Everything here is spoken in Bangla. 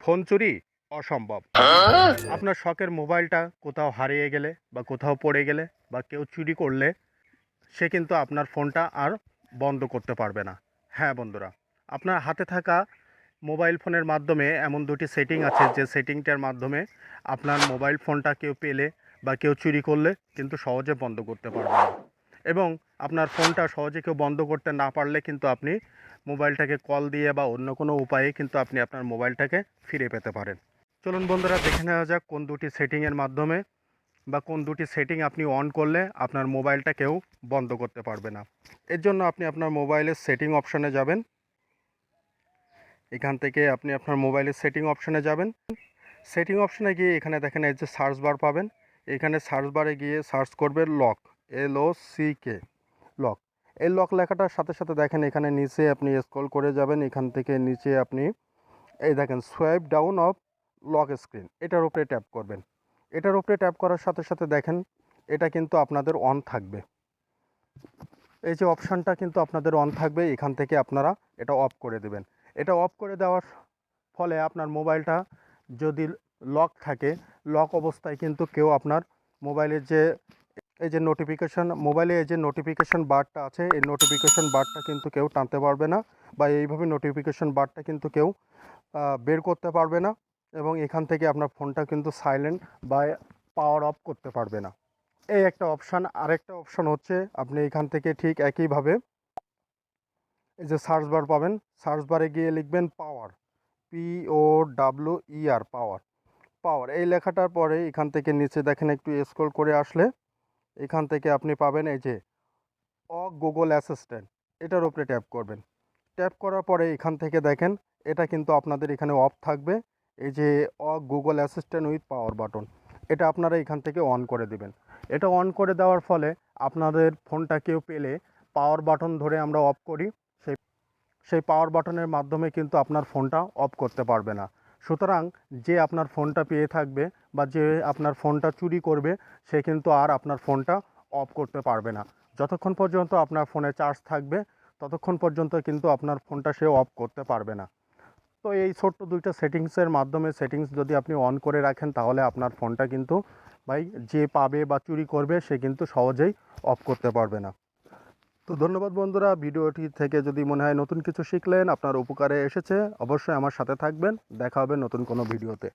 ফোন চুরি অসম্ভব। আপনার শখের মোবাইলটা কোথাও হারিয়ে গেলে বা কোথাও পড়ে গেলে বা কেউ চুরি করলে সে কিন্তু আপনার ফোনটা আর বন্ধ করতে পারবে না। হ্যাঁ বন্ধুরা আপনার হাতে থাকা মোবাইল ফোনের মাধ্যমে এমন দুটি সেটিং আছে যে সেটিংটার মাধ্যমে আপনার মোবাইল ফোনটা কেউ পেলে বা কেউ চুরি করলে কিন্তু সহজে বন্ধ করতে পারবে না। এবং আপনার ফোনটা সহজে কেউ বন্ধ করতে না পারলে কিন্তু আপনি মোবাইলটাকে কল দিয়ে বা অন্য কোনো উপায়ে কিন্তু আপনি আপনার মোবাইলটাকে ফিরে পেতে পারেন। চলুন বন্ধুরা, দেখে নেওয়া যাক কোন দুটি সেটিংয়ের মাধ্যমে বা কোন দুটি সেটিং আপনি অন করলে আপনার মোবাইলটা কেউ বন্ধ করতে পারবে না। এর জন্য আপনি আপনার মোবাইলের সেটিং অপশানে যাবেন। এখান থেকে আপনি আপনার মোবাইলের সেটিং অপশানে যাবেন। সেটিং অপশানে গিয়ে এখানে দেখেন এই যে সার্চ বার পাবেন। এখানে সার্চ বারে গিয়ে সার্চ করবেন lock L O C K lock এই লক লেখাটার সাথে সাথে দেখেন এখানে নিচে আপনি স্ক্রল করে যাবেন, এখান থেকে নিচে আপনি এই দেখেন swipe down of lock screen এটার উপরে ট্যাপ করবেন। এটার উপরে ট্যাপ করার সাথে সাথে দেখেন এটা কিন্তু আপনাদের অন থাকবে। এই যে অপশানটা কিন্তু আপনাদের অন থাকবে, এখান থেকে আপনারা এটা অফ করে দেবেন। এটা অফ করে দেওয়ার ফলে আপনার মোবাইলটা যদি লক থাকে লক অবস্থায় কিন্তু কেউ আপনার মোবাইলের যে এই যে নোটিফিকেশান মোবাইলে এই যে নোটিফিকেশান বারটা আছে, এই নোটিফিকেশান বারটা কিন্তু কেউ টানতে পারবে না বা এইভাবে নোটিফিকেশান বারটা কিন্তু কেউ বের করতে পারবে না এবং এখান থেকে আপনার ফোনটা কিন্তু সাইলেন্ট বা পাওয়ার অফ করতে পারবে না। এই একটা অপশান আরেকটা অপশান হচ্ছে, আপনি এখান থেকে ঠিক একইভাবে এই যে সার্চ বার পাবেন। সার্চ বারে গিয়ে লিখবেন পাওয়ার পি ও ডাব্লু আর পাওয়ার পাওয়ার এই লেখাটার পরে এখান থেকে নিচে দেখেন একটু স্ক্রল করে আসলে এখান থেকে আপনি পাবেন এই যে অ গুগল অ্যাসিস্ট্যান্ট। এটার উপরে ট্যাপ করবেন। ট্যাপ করার পরে এখান থেকে দেখেন, এটা কিন্তু আপনাদের এখানে অফ থাকবে। এই যে অ Google Assistant with power button, এটা আপনারা এখান থেকে অন করে দিবেন। এটা অন করে দেওয়ার ফলে আপনাদের ফোনটা কেউ পেলে পাওয়ার বাটন ধরে আমরা অফ করি। সেই সেই পাওয়ার বাটনের মাধ্যমে কিন্তু আপনার ফোনটা অফ করতে পারবে না। সুতরাং যে আপনার ফোনটা পেয়ে থাকবে বা যে আপনার ফোনটা চুরি করবে, সে কিন্তু আর আপনার ফোনটা অফ করতে পারবে না। যতক্ষণ পর্যন্ত আপনার ফোনে চার্জ থাকবে, ততক্ষণ পর্যন্ত কিন্তু আপনার ফোনটা সে অফ করতে পারবে না। তো এই ছোট্ট দুইটা সেটিংসের মাধ্যমে সেটিংস যদি আপনি অন করে রাখেন, তাহলে আপনার ফোনটা কিন্তু ভাই যে পাবে বা চুরি করবে, সে কিন্তু সহজেই অফ করতে পারবে না। তো ধন্যবাদ বন্ধুরা, ভিডিওটি থেকে যদি মনে হয় নতুন কিছু শিখলেন, আপনার উপকারে এসেছে, অবশ্যই আমার সাথে থাকবেন, দেখা হবে নতুন কোনো ভিডিওতে।